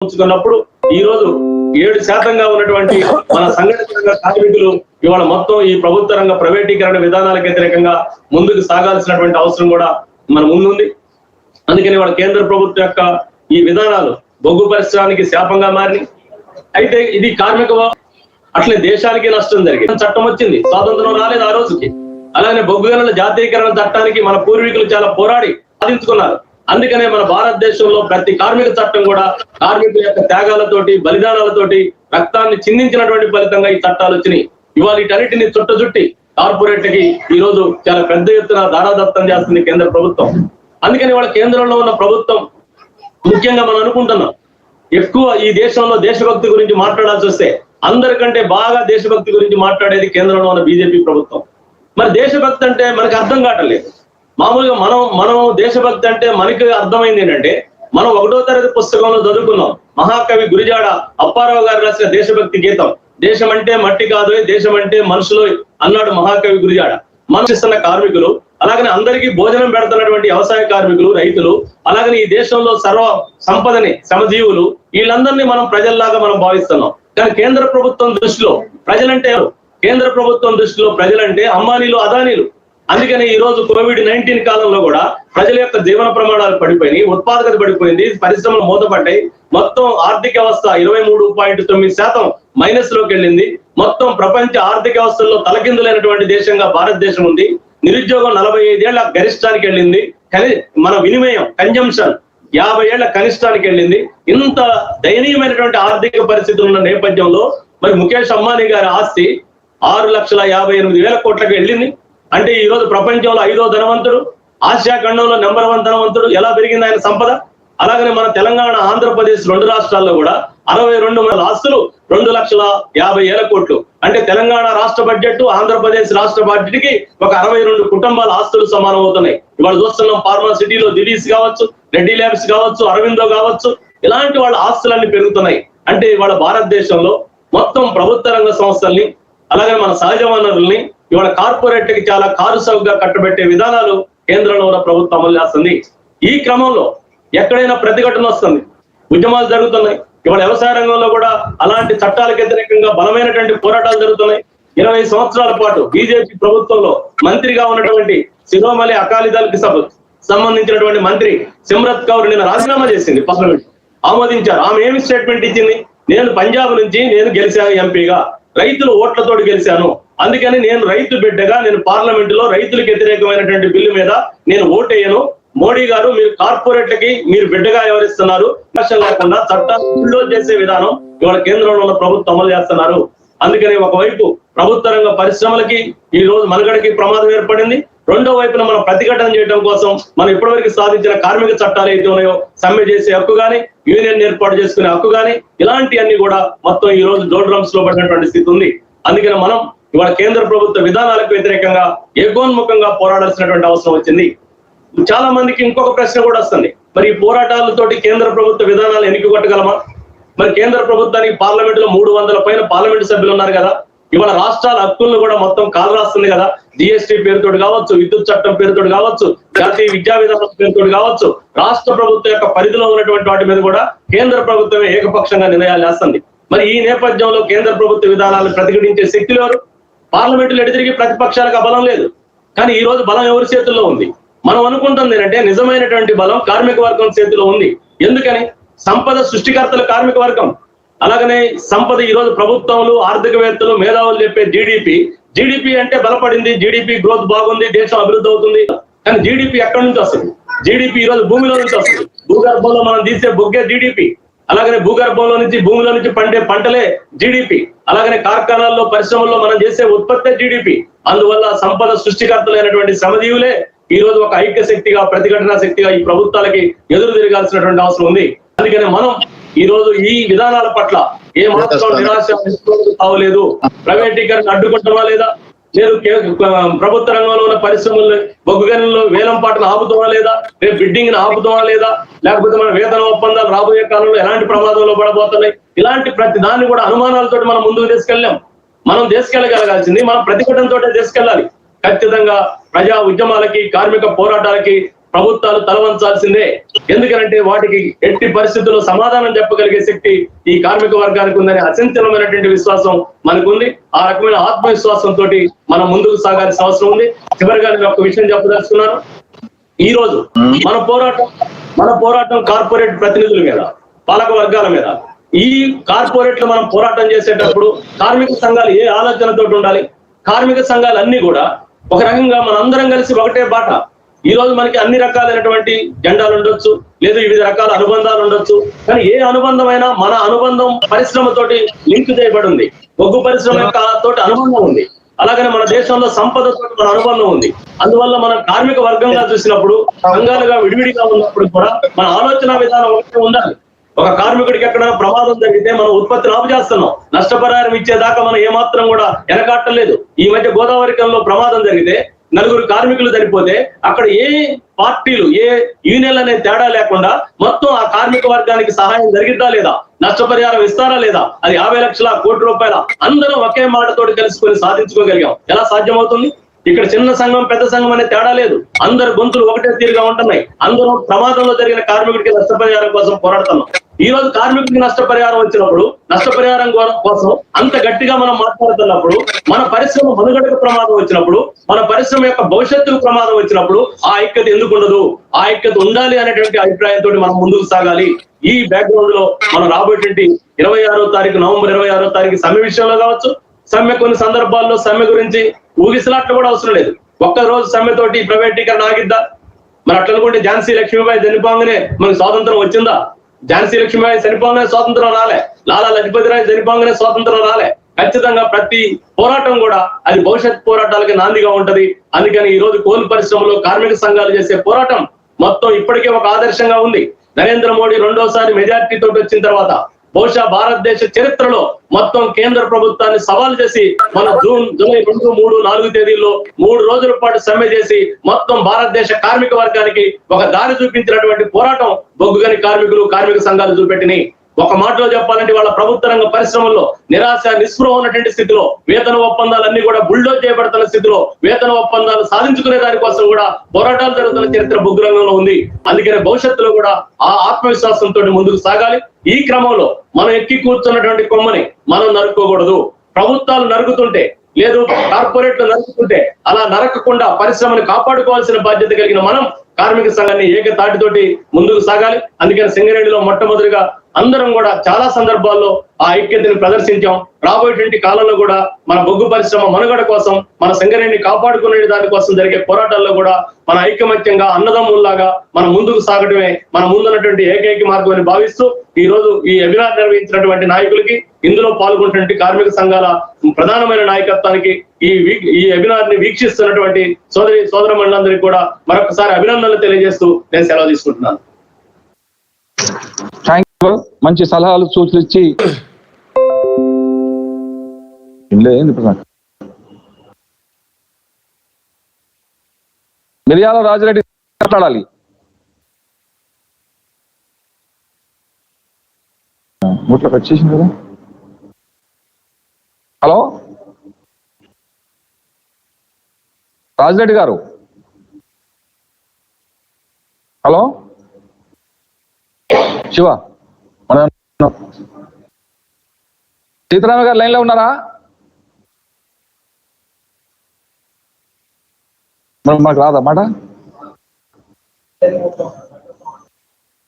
ఉంచుకున్నప్పుడు ఈ రోజు ఏడు శాతంగా ఉన్నటువంటి మన సంఘటిత రంగ కార్మికులు ఇవాళ మొత్తం ఈ ప్రభుత్వ రంగ ప్రైవేటీకరణ విధానాలకు వ్యతిరేకంగా ముందుకు సాగాల్సినటువంటి అవసరం కూడా మన ముందుంది. అందుకని వాళ్ళ కేంద్ర ప్రభుత్వం యొక్క ఈ విధానాలు బొగ్గు పరిశ్రమానికి శాపంగా మారినాయి. అయితే ఇది కార్మిక అట్లే దేశానికి నష్టం జరిగింది. చట్టం వచ్చింది. స్వాతంత్రం రాలేదు ఆ రోజుకి. అలానే బొగ్గు గనుల జాతీయకరణ చట్టానికి మన పూర్వీకులు చాలా పోరాడి సాధించుకున్నారు. అందుకనే మన భారతదేశంలో ప్రతి కార్మిక చట్టం కూడా కార్మికుల యొక్క త్యాగాలతోటి బలిదానాలతోటి రక్తాన్ని చిందించినటువంటి ఫలితంగా ఈ చట్టాలు వచ్చినాయి. ఇవాళ వీటన్నిటిని చుట్టచుట్టి కార్పొరేట్కి ఈ రోజు చాలా పెద్ద ఎత్తున దారాదత్తం చేస్తుంది కేంద్ర ప్రభుత్వం. అందుకని వాళ్ళ కేంద్రంలో ఉన్న ప్రభుత్వం ముఖ్యంగా మనం అనుకుంటున్నాం. ఎక్కువ ఈ దేశంలో దేశభక్తి గురించి మాట్లాడాల్సి వస్తే అందరికంటే బాగా దేశభక్తి గురించి మాట్లాడేది కేంద్రంలో ఉన్న బీజేపీ ప్రభుత్వం. మరి దేశభక్తి అంటే మనకు అర్థం కావట్లేదు మామూలుగా మనం మనం దేశభక్తి అంటే మనకి అర్థమైంది ఏంటంటే మనం ఒకటో తరగతి పుస్తకంలో చదువుకున్నాం. మహాకవి గురిజాడ అప్పారావు గారు రాసిన దేశభక్తి గీతం. దేశం అంటే మట్టి కాదు దేశం అంటే మనుషులు అన్నాడు మహాకవి గురిజాడ. మనసిస్తున్న కార్మికులు అలాగనే అందరికీ భోజనం పెడుతున్నటువంటి వ్యవసాయ కార్మికులు రైతులు అలాగనే ఈ దేశంలో సర్వ సంపదని శ్రమజీవులు వీళ్ళందరినీ మనం ప్రజల్లాగా మనం భావిస్తున్నాం. కానీ కేంద్ర ప్రభుత్వం దృష్టిలో ప్రజలంటే కేంద్ర ప్రభుత్వం దృష్టిలో ప్రజలంటే అంబానీలు అదానీలు. అందుకని ఈ రోజు కోవిడ్ నైన్టీన్ కాలంలో కూడా ప్రజల యొక్క జీవన ప్రమాణాలు పడిపోయినాయి ఉత్పాదకత పడిపోయింది పరిశ్రమలు మూతపడ్డాయి. మొత్తం ఆర్థిక వ్యవస్థ ఇరవై మూడు పాయింట్ తొమ్మిది శాతం మైనస్లోకి వెళ్ళింది. మొత్తం ప్రపంచ ఆర్థిక వ్యవస్థల్లో తలకిందులైనటువంటి దేశంగా భారతదేశం ఉంది. నిరుద్యోగం నలభై ఐదేళ్ళ గరిష్టానికి వెళ్ళింది. కానీ మన వినిమయం కన్జంప్షన్ యాభై ఏళ్ళ కనిష్టానికి వెళ్ళింది. ఇంత దయనీయమైనటువంటి ఆర్థిక పరిస్థితులు ఉన్న నేపథ్యంలో మరి ముఖేష్ అంబానీ గారి ఆస్తి ఆరు లక్షల యాభై ఎనిమిది వేల కోట్లకు వెళ్ళింది. అంటే ఈ రోజు ప్రపంచంలో ఐదో ధనవంతుడు ఆసియా ఖండంలో నెంబర్ వన్ ధనవంతుడు. ఎలా పెరిగింది ఆయన సంపద? అలాగనే మన తెలంగాణ ఆంధ్రప్రదేశ్ రెండు రాష్ట్రాల్లో కూడా అరవై రెండు మంది ఆస్తులు రెండు లక్షల యాభై ఏల కోట్లు. అంటే తెలంగాణ రాష్ట్ర బడ్జెట్ ఆంధ్రప్రదేశ్ రాష్ట్ర బడ్జెట్కి ఒక అరవై రెండు కుటుంబాల ఆస్తులు సమానం అవుతున్నాయి. ఇవాళ చూస్తున్నాం ఫార్మా సిటీలో దిలీస్ కావచ్చు రెడ్డి ల్యాబ్స్ కావచ్చు అరవిందో కావచ్చు ఇలాంటి వాళ్ళ ఆస్తులన్నీ పెరుగుతున్నాయి. అంటే ఇవాళ భారతదేశంలో మొత్తం ప్రభుత్వ రంగ సంస్థల్ని అలాగే మన సహజ వనరుల్ని ఇవాళ కార్పొరేట్కి చాలా కారుసౌగా కట్టబెట్టే విధానాలు కేంద్రంలో ఉన్న ప్రభుత్వం అమలు చేస్తుంది. ఈ క్రమంలో ఎక్కడైనా ప్రతిఘటన వస్తుంది. ఉద్యమాలు జరుగుతున్నాయి. ఇవాళ వ్యవసాయ రంగంలో కూడా అలాంటి చట్టాలకు వ్యతిరేకంగా బలమైనటువంటి పోరాటాలు జరుగుతున్నాయి. ఇరవై సంవత్సరాల పాటు బీజేపీ ప్రభుత్వంలో మంత్రిగా ఉన్నటువంటి శిరోమణి అకాలీదళ్ సభ సంబంధించినటువంటి మంత్రి సిమ్రత్ కౌర్ నిన్న రాజీనామా చేసింది. పార్లమెంట్ ఆమోదించారు. ఆమె ఏమి స్టేట్మెంట్ ఇచ్చింది? నేను పంజాబ్ నుంచి నేను గెలిచాను ఎంపీగా. రైతులు ఓట్లతోటి గెలిచాను. అందుకని నేను రైతు బిడ్డగా నేను పార్లమెంట్లో రైతులకు వ్యతిరేకమైనటువంటి బిల్లు మీద నేను ఓటేయను. మోడీ గారు మీరు కార్పొరేట్లకి మీరు బిడ్డగా వ్యవహరిస్తున్నారు. విమర్శలు లేకుండా చట్టాలు చేసే విధానం ఇవాళ కేంద్రంలో ఉన్న ప్రభుత్వం అమలు చేస్తున్నారు. అందుకని ఒకవైపు ప్రభుత్వ రంగ పరిశ్రమలకి ఈ రోజు మనుగడకి ప్రమాదం ఏర్పడింది. రెండో వైపున మనం ప్రతిఘటన చేయడం కోసం మనం ఇప్పటివరకు సాధించిన కార్మిక చట్టాలు ఏవైతే ఉన్నాయో సమ్మె చేసే హక్కు గాని యూనియన్ ఏర్పాటు చేసుకునే హక్కు కానీ ఇలాంటివన్నీ కూడా మొత్తం ఈ రోజు డోడ్రమ్స్లో పడినటువంటి స్థితి ఉంది. అందుకని మనం ఇవాళ కేంద్ర ప్రభుత్వ విధానాలకు వ్యతిరేకంగా ఏకోన్ముఖంగా పోరాడాల్సినటువంటి అవసరం వచ్చింది. చాలా మందికి ఇంకొక ప్రశ్న కూడా వస్తుంది. మరి ఈ పోరాటాలతోటి కేంద్ర ప్రభుత్వ విధానాలు ఎన్నిక కొట్టగలమా? మరి కేంద్ర ప్రభుత్వానికి పార్లమెంట్లో మూడు వందల పైన పార్లమెంట్ సభ్యులు ఉన్నారు కదా. ఇవాళ రాష్ట్రాల హక్కులను కూడా మొత్తం కాలు రాస్తుంది కదా. జిఎస్టీ పేరుతోటి కావచ్చు విద్యుత్ చట్టం పేరుతోటి కావచ్చు జాతీయ విద్యా విధానం పేరుతోటి కావచ్చు రాష్ట్ర ప్రభుత్వం యొక్క పరిధిలో ఉన్నటువంటి వాటి మీద కూడా కేంద్ర ప్రభుత్వమే ఏకపక్షంగా నిర్ణయాలు వేస్తుంది. మరి ఈ నేపథ్యంలో కేంద్ర ప్రభుత్వ విధానాలను ప్రతిఘటించే శక్తులు ఎవరు? పార్లమెంటులో తిరిగి ప్రతిపక్షాలకు బలం లేదు. కానీ ఈ రోజు బలం ఎవరి చేతుల్లో ఉంది? మనం అనుకుంటుంది ఏంటంటే నిజమైనటువంటి బలం కార్మిక వర్గం చేతిలో ఉంది. ఎందుకని? సంపద సృష్టికర్తలు కార్మిక వర్గం. అలాగనే సంపద ఈ రోజు ప్రభుత్వాలు ఆర్థికవేత్తలు మేధావులు చెప్పే జీడిపి. జీడిపి అంటే బలపడింది జీడిపి గ్రోత్ బాగుంది దేశం అభివృద్ధి అవుతుంది. కానీ జీడిపి ఎక్కడి నుంచి వస్తుంది? జీడిపి ఈ రోజు భూమిలో నుంచి వస్తుంది. భూగర్భంలో మనం తీసే బొగ్గే జీడిపి. అలాగనే భూగర్భంలో నుంచి భూమిలో నుంచి పండే పంటలే జీడిపి అలాగనే కార్ఖానాల్లో పరిశ్రమల్లో మనం చేసే ఉత్పత్తే జీడిపి అందువల్ల సంపద సృష్టికర్తలైనటువంటి శ్రమజీవులే ఈ రోజు ఒక ఐక్య శక్తిగా ప్రతిఘటన శక్తిగా ఈ ప్రభుత్వాలకి ఎదురు తిరగాల్సినటువంటి అవసరం ఉంది. అందుకని మనం ఈ రోజు ఈ విధానాల పట్ల ఏ మాత్రం నిరాశ తావలేదు ప్రైవేటీకరణ అడ్డుకుంటామా లేదా? నేను ప్రభుత్వ రంగంలో ఉన్న పరిశ్రమల్లో బొగ్గు గనుల్లో వేలం పాటలు ఆపుతామా లేదా? రేపు బిడ్డింగ్ని ఆపుతామా లేదా? లేకపోతే మన వేతన ఒప్పందాలు రాబోయే కాలంలో ఎలాంటి ప్రమాదంలో పడబోతున్నాయి? ఇలాంటి ప్రతి దాన్ని కూడా అనుమానాలతో మనం ముందుకు తీసుకెళ్ళాం. మనం తీసుకెళ్ళగలగాల్సింది మనం ప్రతిఘటనతో తీసుకెళ్ళాలి. ఖచ్చితంగా ప్రజా ఉద్యమాలకి కార్మిక పోరాటాలకి ప్రభుత్వాలు తలవంచాల్సిందే. ఎందుకంటే వాటికి ఎట్టి పరిస్థితుల్లో సమాధానం చెప్పగలిగే శక్తి ఈ కార్మిక వర్గానికి ఉందని అచంచలమైనటువంటి విశ్వాసం మనకుంది. ఆ రకమైన ఆత్మవిశ్వాసంతో మనం ముందుకు సాగాల్సిన అవసరం ఉంది. చివరిగా నేను ఒక విషయం చెప్పదలుచుకున్నాను. ఈ రోజు మన పోరాటం మన పోరాటం కార్పొరేట్ ప్రతినిధుల మీద పాలక వర్గాల మీద. ఈ కార్పొరేట్లు మనం పోరాటం చేసేటప్పుడు కార్మిక సంఘాలు ఏ ఆలోచనతో ఉండాలి? కార్మిక సంఘాలు అన్ని కూడా ఒక రకంగా మనందరం కలిసి ఒకటే బాట ఈ రోజు మనకి అన్ని రకాలైనటువంటి జెండాలు ఉండొచ్చు లేదు వివిధ రకాల అనుబంధాలు ఉండొచ్చు కానీ ఏ అనుబంధమైనా మన అనుబంధం పరిశ్రమతోటి లింక్ చేయబడి ఉంది బొగ్గు పరిశ్రమ యొక్క తోటి అనుబంధం ఉంది. అలాగనే మన దేశంలో సంపదతో మన అనుబంధం ఉంది. అందువల్ల మనం కార్మిక వర్గంగా చూసినప్పుడు సంఘాలుగా విడివిడిగా ఉన్నప్పుడు కూడా మన ఆలోచన విధానం ఒకటి ఉండాలి. ఒక కార్మికుడికి ఎక్కడ ప్రమాదం జరిగితే మనం ఉత్పత్తిని ఆపు చేస్తున్నాం. నష్టపరిహారం ఇచ్చేదాకా మనం ఏమాత్రం కూడా వెనకాట్టలేదు ఈ మధ్య గోదావరికంలో ప్రమాదం జరిగితే నలుగురు కార్మికులు చనిపోతే అక్కడ ఏ పార్టీలు ఏ యూనియన్లు అనే తేడా లేకుండా మొత్తం ఆ కార్మిక వర్గానికి సహాయం జరిగిద్దా లేదా? నష్టపరిహారం ఇస్తారా లేదా? అది యాభై లక్షల కోటి రూపాయల అందరం ఒకే మాటతోటి కలుసుకొని సాధించుకోగలిగాం. ఎలా సాధ్యమవుతుంది? ఇక్కడ చిన్న సంఘం పెద్ద సంఘం అనే తేడా లేదు. అందరు గొంతులు ఒకటే తీరుగా ఉంటున్నాయి. అందరూ ప్రమాదంలో జరిగిన కార్మికుడికి నష్టపరిహారం కోసం పోరాడుతున్నాం. ఈ రోజు కార్మికుడికి నష్టపరిహారం వచ్చినప్పుడు నష్టపరిహారం కోసం అంత గట్టిగా మనం మాట్లాడుతున్నప్పుడు మన పరిశ్రమ మనుగడకు ప్రమాదం వచ్చినప్పుడు మన పరిశ్రమ యొక్క భవిష్యత్తుకు ప్రమాదం వచ్చినప్పుడు ఆ ఐక్యత ఎందుకు ఉండదు? ఆ ఐక్యత ఉండాలి అనేటువంటి అభిప్రాయంతో మనం ముందుకు సాగాలి. ఈ బ్యాక్గ్రౌండ్లో మనం రాబోయేటువంటి ఇరవై ఆరో తారీఖు నవంబర్ ఇరవై ఆరో తారీఖు సమ్మె విషయంలో కావచ్చు సమ్మె కొన్ని సందర్భాల్లో సమ్మె గురించి ఊగిసలాట్లు కూడా అవసరం లేదు. ఒక్క రోజు సమ్మెతోటి ప్రైవేటీకరణ ఆగిద్దా? మరి అట్లనుకుంటే ఝాన్సీ లక్ష్మీబాయి చనిపోగానే మనకు స్వాతంత్రం వచ్చిందా? ఝాన్సీ లక్ష్మీబాయి చనిపోగానే స్వాతంత్రం రాలే. లాలా లజపతి రాయ్ చనిపోగానే స్వాతంత్రం రాలే. ఖచ్చితంగా ప్రతి పోరాటం కూడా అది భవిష్యత్ పోరాటాలకి నాందిగా ఉంటది. అందుకని ఈ రోజు కోల్ పరిశ్రమలో కార్మిక సంఘాలు చేసే పోరాటం మొత్తం ఇప్పటికే ఒక ఆదర్శంగా ఉంది. నరేంద్ర మోడీ రెండోసారి మెజార్టీ తోటి వచ్చిన తర్వాత బహుశా భారతదేశ చరిత్రలో మొత్తం కేంద్ర ప్రభుత్వాన్ని సవాల్ చేసి మన జూన్ జూలై రెండు మూడు నాలుగు తేదీల్లో మూడు రోజుల పాటు సమ్మె చేసి మొత్తం భారతదేశ కార్మిక వర్గానికి ఒక దారి చూపించినటువంటి పోరాటం బొగ్గుగని కార్మికులు కార్మిక సంఘాలు చూపెట్టినాయి. ఒక మాటలో చెప్పాలంటే వాళ్ళ ప్రభుత్వ రంగ పరిశ్రమల్లో నిరాశ నిస్పృహ ఉన్నటువంటి స్థితిలో వేతన ఒప్పందాలన్నీ కూడా బుల్డోజ్ చేయబడుతున్న స్థితిలో వేతన ఒప్పందాలు సాధించుకునే దానికోసం కూడా పోరాటాలు జరుగుతున్న చరిత్ర బొగ్గు రంగంలో ఉంది. అందుకనే భవిష్యత్తులో కూడా ఆ ఆత్మవిశ్వాసంతో ముందుకు సాగాలి. ఈ క్రమంలో మనం ఎక్కి కూర్చున్నటువంటి కొమ్మని మనం నరుక్కోకూడదు. ప్రభుత్వాలు నరుకుతుంటే లేదు కార్పొరేట్లు నరుకుతుంటే అలా నరకకుండా పరిశ్రమను కాపాడుకోవాల్సిన బాధ్యత కలిగిన మనం కార్మిక సంఘాన్ని ఏకతాటితోటి ముందుకు సాగాలి. అందుకని సింగరేణిలో మొట్టమొదటిగా అందరం కూడా చాలా సందర్భాల్లో ఆ ఐక్యతను ప్రదర్శించాం. రాబోయేటువంటి కాలంలో కూడా మన బొగ్గు పరిశ్రమ మనుగడ కోసం మన సంగరేణి కాపాడుకునే దానికోసం జరిగే పోరాటాల్లో కూడా మన ఐకమత్యంగా అన్నదమ్ముల్లాగా మనం ముందుకు సాగటమే మన ముందున్నటువంటి ఏకైక మార్గం అని భావిస్తూ ఈ రోజు ఈ వెబినార్ నిర్వహించినటువంటి నాయకులకి ఇందులో పాల్గొన్నటువంటి కార్మిక సంఘాల ప్రధానమైన నాయకత్వానికి ఈ ఈ వెబినార్ని వీక్షిస్తున్నటువంటి సోదరి సోదర మండలందరికీ కూడా మరొకసారి అభినందనలు తెలియజేస్తూ నేను సెలవు తీసుకుంటున్నాను. మంచి సలహాలు సూచనలు ఇచ్చి ఇల్లే మిర్యాల రాజరెడ్డి మాట్లాడాలి. ముట్లో కట్ చేసింది కదా? హలో? రాజిరెడ్డి గారు? హలో? శివ? సీతారామ గారు లైన్లో ఉన్నారా? మరి మాకు రాదా మాట?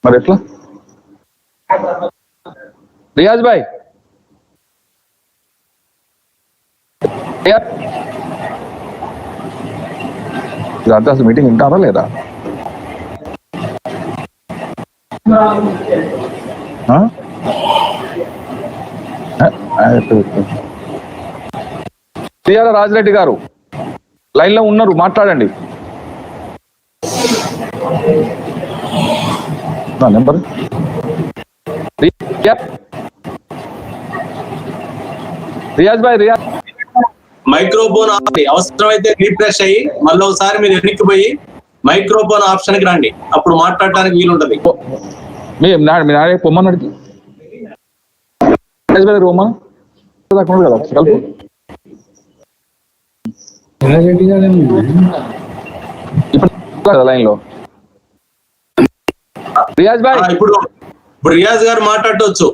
మరి ఎట్లా? రియాజ్ భాయ్. రియాజ్ అసలు మీటింగ్ వింటారా లేదా? Huh? సిఆర్ రాజిరెడ్డి గారు లైన్లో ఉన్నారు మాట్లాడండి. నా నెంబర్? రియా- రియాజ్ భాయ్ రియాజ్ మైక్రోఫోన్ అవసరమైతే రీఫ్రెష్ అయ్యి మళ్ళీ ఒకసారి మీరు ఎన్నికిపోయి మైక్రోఫోన్ ఆప్షన్కి రండి. అప్పుడు మాట్లాడటానికి వీలుంటది. మీ నాడే పొమ్మని అడిగి రియాజ్ భాయ్ దాకా కదా కలుపు ఇప్పుడు కదా లైన్లో రియాజ్ భాయ్. ఇప్పుడు ఇప్పుడు రియాజ్ గారు మాట్లాడవచ్చు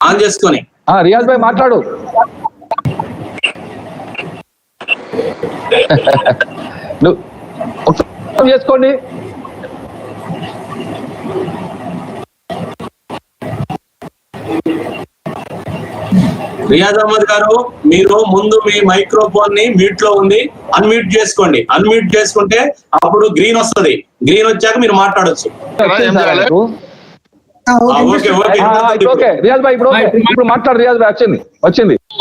ఆన్ చేసుకొని. ఆ, రియాజ్ భాయ్ మాట్లాడు. నువ్వు చేసుకోండి. రియాజ్ అహ్మద్ గారు మీరు ముందు మీ మైక్రోఫోన్ని మ్యూట్లో ఉంది. అన్మ్యూట్ చేసుకోండి. అన్మ్యూట్ చేసుకుంటే అప్పుడు గ్రీన్ వస్తది. గ్రీన్ వచ్చాక మీరు మాట్లాడొచ్చు. భాయ్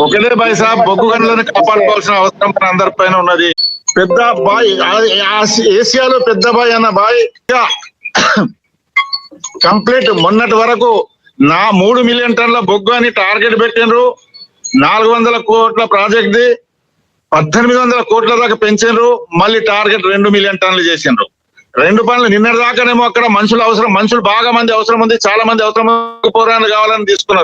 ఒకటే సాబ్ బొగ్గు గనులను కాపాడుకోవాల్సిన అవసరం మన అందరి పైన ఉన్నది. పెద్ద బాయ్ ఏసియాలో పెద్ద బాయ్ అన్న బాయ్. కంప్లీట్ మొన్నటి వరకు నా మూడు మిలియన్ టన్ల బొగ్గు అని టార్గెట్ పెట్టిండ్రు. నాలుగు వందల కోట్ల ప్రాజెక్ట్ ది పద్దెనిమిది వందల కోట్ల దాకా పెంచిండ్రు మళ్ళీ టార్గెట్ రెండు మిలియన్ టన్నులు చేసిండ్రు. రెండు పనులు నిన్నటి దాకానేమో అక్కడ మనుషులు అవసరం మనుషులు బాగా మంది అవసరం ఉంది చాలా మంది అవసరం పోరాలు కావాలని తీసుకున్నారు.